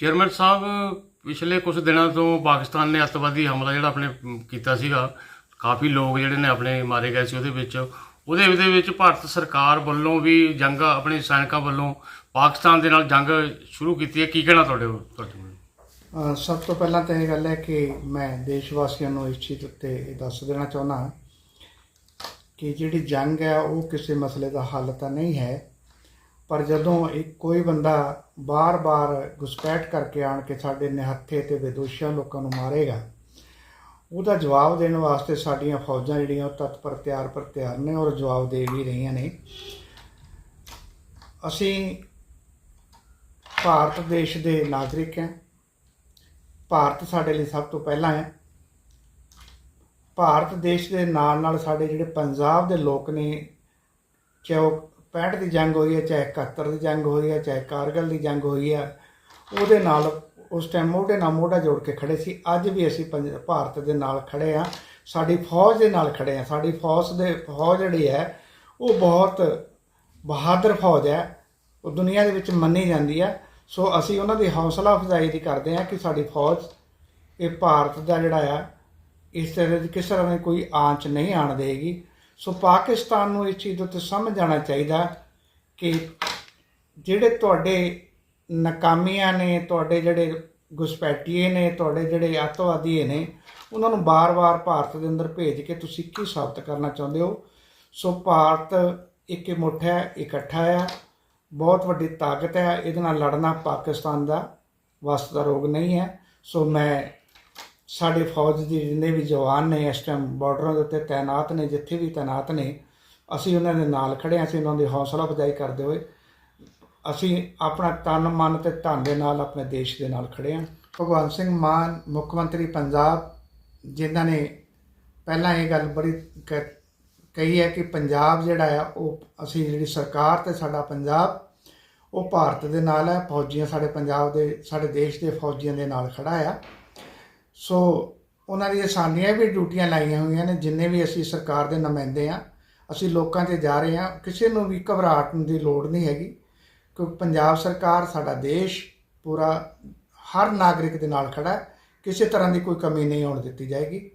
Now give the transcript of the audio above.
Chairman ਸਾਹਿਬ, ਪਿਛਲੇ ਕੁਝ ਦਿਨਾਂ ਤੋਂ ਪਾਕਿਸਤਾਨ ਨੇ ਅੱਤਵਾਦੀ ਹਮਲਾ ਜਿਹੜਾ ਆਪਣੇ ਕੀਤਾ ਸੀਗਾ, ਕਾਫੀ ਲੋਕ ਜਿਹੜੇ ਨੇ ਆਪਣੇ ਮਾਰੇ ਗਏ ਸੀ ਉਹਦੇ ਵਿੱਚ। ਉਹਦੇ ਉਹਦੇ ਵਿੱਚ ਭਾਰਤ ਸਰਕਾਰ ਵੱਲੋਂ ਵੀ ਜੰਗ, ਆਪਣੇ ਸੈਨਿਕਾਂ ਵੱਲੋਂ ਪਾਕਿਸਤਾਨ ਦੇ ਨਾਲ ਜੰਗ ਸ਼ੁਰੂ ਕੀਤੀ ਹੈ। ਕੀ ਕਹਿਣਾ ਤੁਹਾਡੇ ਤੁਹਾਡੇ ਸਭ ਤੋਂ ਪਹਿਲਾਂ ਤਾਂ ਇਹ ਗੱਲ ਹੈ ਕਿ ਮੈਂ ਦੇਸ਼ ਵਾਸੀਆਂ ਨੂੰ ਇਸ ਚੀਜ਼ ਉੱਤੇ ਇਹ ਦੱਸ ਦੇਣਾ ਚਾਹੁੰਦਾ ਕਿ ਜਿਹੜੀ ਜੰਗ ਹੈ ਉਹ ਕਿਸੇ ਮਸਲੇ ਦਾ ਹੱਲ ਤਾਂ ਨਹੀਂ ਹੈ ਪਰ ਜਦੋਂ ਇੱਕ ਕੋਈ ਬੰਦਾ ਬਾਰ-ਬਾਰ ਘੁਸਪੈਠ ਕਰਕੇ ਆਣ ਕੇ ਸਾਡੇ ਨਿਹੱਥੇ ਤੇ ਵਿਦੋਸ਼ੀਆਂ ਲੋਕਾਂ ਨੂੰ ਮਾਰੇਗਾ, ਉਹਦਾ ਜਵਾਬ ਦੇਣ ਵਾਸਤੇ ਸਾਡੀਆਂ ਫੌਜਾਂ ਜਿਹੜੀਆਂ ਉਹ ਤਤਪਰ ਤਿਆਰ ਪਰ ਤਿਆਰ ਨੇ ਔਰ ਜਵਾਬ ਦੇ ਵੀ ਰਹੀਆਂ ਨੇ। ਅਸੀਂ ਭਾਰਤ ਦੇਸ਼ ਦੇ ਨਾਗਰਿਕ ਹਾਂ। ਭਾਰਤ ਸਾਡੇ ਲਈ ਸਭ ਤੋਂ ਪਹਿਲਾਂ ਹੈ। ਭਾਰਤ ਦੇਸ਼ ਦੇ ਨਾਲ ਨਾਲ ਸਾਡੇ ਜਿਹੜੇ ਪੰਜਾਬ ਦੇ ਲੋਕ ਨੇ, ਚਾਹੇ ਉਹ 65 ਦੀ ਜੰਗ ਹੋਈ ਹੈ, ਚਾਹੇ 71 ਦੀ ਜੰਗ ਹੋਈ ਹੈ, ਚਾਹੇ ਕਾਰਗਲ ਦੀ ਜੰਗ ਹੋਈ ਹੈ, ਉਹਦੇ ਨਾਲ ਉਸ ਟਾਈਮ ਮੋਢੇ ਨਾਲ ਮੋਢਾ ਜੋੜ ਕੇ ਖੜੇ ਸੀ। ਅੱਜ ਵੀ ਅਸੀਂ ਪੰਜ- ਭਾਰਤ ਦੇ ਨਾਲ ਖੜੇ ਆ ਸਾਡੀ ਫੌਜ ਦੇ ਨਾਲ ਖੜੇ ਆ ਸਾਡੀ ਫੌਜ ਦੇ, ਫੌਜ ਜਿਹੜੀ ਹੈ, ਉਹ ਬਹੁਤ ਬਹਾਦਰ ਫੌਜ ਹੈ। ਉਹ ਦੁਨੀਆ ਦੇ ਵਿੱਚ ਮੰਨੀ ਜਾਂਦੀ ਹੈ। ਸੋ ਅਸੀਂ ਉਹਨਾਂ ਦੀ ਹੌਸਲਾ ਅਫਜ਼ਾਈ ਦੀ ਕਰਦੇ ਹਾਂ ਕਿ ਸਾਡੀ ਫੌਜ ਇਹ ਭਾਰਤ ਦਾ ਜਿਹੜਾ ਆ, ਇਸ ਤਰ੍ਹਾਂ ਦੀ, ਕਿਸੇ ਤਰ੍ਹਾਂ ਦੀ ਕੋਈ ਆਂਚ ਨਹੀਂ ਆਣ ਦੇਗੀ। ਸੋ ਪਾਕਿਸਤਾਨ ਨੂੰ ਇਸ ਚੀਜ਼ ਉੱਤੇ ਸਮਝ ਆਉਣਾ ਚਾਹੀਦਾ ਕਿ ਜਿਹੜੇ ਤੁਹਾਡੇ ਨਾਕਾਮੀਆਂ ਨੇ, ਤੁਹਾਡੇ ਜਿਹੜੇ ਘੁਸਪੈਠੀਏ ਨੇ, ਤੁਹਾਡੇ ਜਿਹੜੇ ਅੱਤਵਾਦੀ ਨੇ, ਉਹਨਾਂ ਨੂੰ ਬਾਰ-ਬਾਰ ਭਾਰਤ ਦੇ ਅੰਦਰ ਭੇਜ ਕੇ ਤੁਸੀਂ ਕੀ ਸਾਬਤ ਕਰਨਾ ਚਾਹੁੰਦੇ ਹੋ? ਸੋ ਭਾਰਤ ਇੱਕ ਮੁੱਠਾ ਇਕੱਠਾ ਹੈ, ਬਹੁਤ ਵੱਡੀ ਤਾਕਤ ਹੈ, ਇਹਦੇ ਨਾਲ ਲੜਨਾ ਪਾਕਿਸਤਾਨ ਦਾ ਵਸ ਦਾ ਰੋਗ ਨਹੀਂ ਹੈ। ਸੋ ਮੈਂ ਸਾਡੇ ਫੌਜ ਦੇ ਜਿੰਨੇ ਵੀ ਜਵਾਨ ਨੇ ਇਸ ਟਾਈਮ ਬਾਰਡਰਾਂ ਦੇ ਉੱਤੇ ਤਾਇਨਾਤ ਨੇ, ਜਿੱਥੇ ਵੀ ਤਾਇਨਾਤ ਨੇ, ਅਸੀਂ ਉਹਨਾਂ ਦੇ ਨਾਲ ਖੜੇ ਹਾਂ, ਅਸੀਂ ਉਹਨਾਂ ਦੀ ਹੌਸਲਾ ਅਫਜ਼ਾਈ ਕਰਦੇ ਹੋਏ, ਅਸੀਂ ਆਪਣਾ ਤਨ, ਮਨ ਤੇ ਧਨ ਦੇ ਨਾਲ ਆਪਣੇ ਦੇਸ਼ ਦੇ ਨਾਲ ਖੜੇ ਹਾਂ। ਭਗਵੰਤ ਸਿੰਘ ਮਾਨ, ਮੁੱਖ ਮੰਤਰੀ ਪੰਜਾਬ, ਜਿਨ੍ਹਾਂ ਨੇ ਪਹਿਲਾਂ ਇਹ ਗੱਲ ਬੜੀ ਕ- ਕਹੀ ਹੈ ਕਿ ਪੰਜਾਬ ਜਿਹੜਾ ਆ, ਉਹ ਅਸੀਂ ਜਿਹੜੀ ਸਰਕਾਰ ਤੇ ਸਾਡਾ ਪੰਜਾਬ, ਉਹ ਭਾਰਤ ਦੇ ਨਾਲ ਹੈ, ਫੌਜੀਆਂ ਸਾਡੇ ਪੰਜਾਬ ਦੇ, ਸਾਡੇ ਦੇਸ਼ ਦੇ ਫੌਜੀਆਂ ਦੇ ਨਾਲ ਖੜਾ ਆ। ਸੋ ਉਹਨਾਂ ਦੀਆਂ ਸਾਡੀਆਂ ਵੀ ਡਿਊਟੀਆਂ ਲਾਈਆਂ ਹੋਈਆਂ ਨੇ, ਜਿੰਨੇ ਵੀ ਅਸੀਂ ਸਰਕਾਰ ਦੇ ਨੁਮਾਇੰਦੇ ਆ ਅਸੀਂ ਲੋਕਾਂ ਤੇ ਜਾ ਰਹੇ ਹਾਂ, ਕਿਸੇ ਨੂੰ ਵੀ ਘਬਰਾਹਟ ਦੀ ਲੋੜ ਨਹੀਂ ਹੈਗੀ, ਕਿਉਂਕਿ ਪੰਜਾਬ ਸਰਕਾਰ ਸਾਡਾ ਦੇਸ਼ ਪੂਰਾ ਹਰ ਨਾਗਰਿਕ ਦੇ ਨਾਲ ਖੜਾ ਹੈ, ਕਿਸੇ ਤਰ੍ਹਾਂ ਦੀ ਕੋਈ ਕਮੀ ਨਹੀਂ ਆਉਣ ਦਿੱਤੀ ਜਾਏਗੀ।